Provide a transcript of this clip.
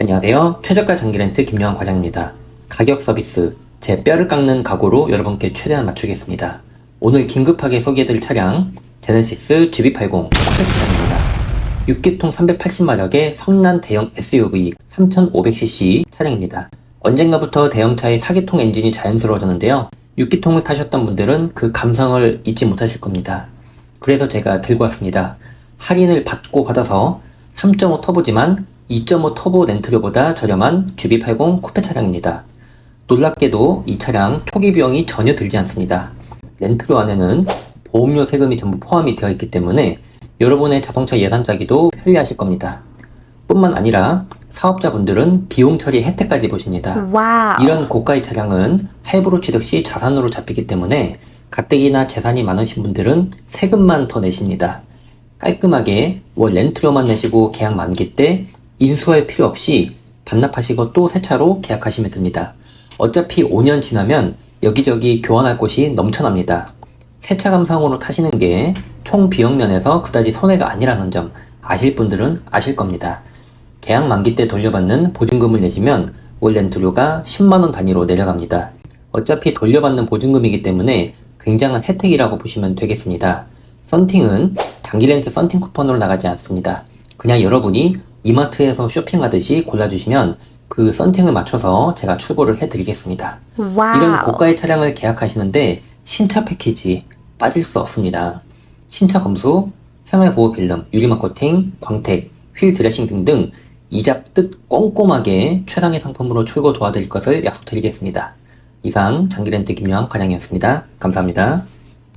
안녕하세요. 최저가 장기 렌트 김요한 과장입니다. 가격 서비스, 제 뼈를 깎는 각오로 여러분께 최대한 맞추겠습니다. 오늘 긴급하게 소개해드릴 차량, 제네시스 GB80 쿠페 차량입니다. 6기통 380마력의 성난 대형 SUV 3500cc 차량입니다. 언젠가부터 대형차의 4기통 엔진이 자연스러워졌는데요. 6기통을 타셨던 분들은 그 감성을 잊지 못하실 겁니다. 그래서 제가 들고 왔습니다. 할인을 받고 받아서 3.5 터보지만 2.5 터보 렌트료보다 저렴한 GB80 쿠페 차량입니다. 놀랍게도 이 차량 초기 비용이 전혀 들지 않습니다. 렌트료 안에는 보험료 세금이 전부 포함이 되어 있기 때문에 여러분의 자동차 예산 짜기도 편리하실 겁니다. 뿐만 아니라 사업자분들은 비용 처리 혜택까지 보십니다. 와우. 이런 고가의 차량은 할부로 취득 시 자산으로 잡히기 때문에 가뜩이나 재산이 많으신 분들은 세금만 더 내십니다. 깔끔하게 월 렌트료만 내시고 계약 만기 때 인수할 필요 없이 반납하시고 또 새 차로 계약하시면 됩니다. 어차피 5년 지나면 여기저기 교환할 곳이 넘쳐납니다. 세차 감성으로 타시는 게 총 비용 면에서 그다지 손해가 아니라는 점 아실 분들은 아실 겁니다. 계약 만기 때 돌려받는 보증금을 내시면 월 렌트료가 10만원 단위로 내려갑니다. 어차피 돌려받는 보증금이기 때문에 굉장한 혜택이라고 보시면 되겠습니다. 썬팅은 장기 렌트 썬팅 쿠폰으로 나가지 않습니다. 그냥 여러분이 이마트에서 쇼핑하듯이 골라주시면 그 썬팅을 맞춰서 제가 출고를 해드리겠습니다. 와우. 이런 고가의 차량을 계약하시는데 신차 패키지 빠질 수 없습니다. 신차 검수, 생활보호 필름, 유리막 코팅, 광택, 휠 드레싱 등등 이잡듯 꼼꼼하게 최상의 상품으로 출고 도와드릴 것을 약속드리겠습니다. 이상 장기렌트 김요한 과장이었습니다. 감사합니다.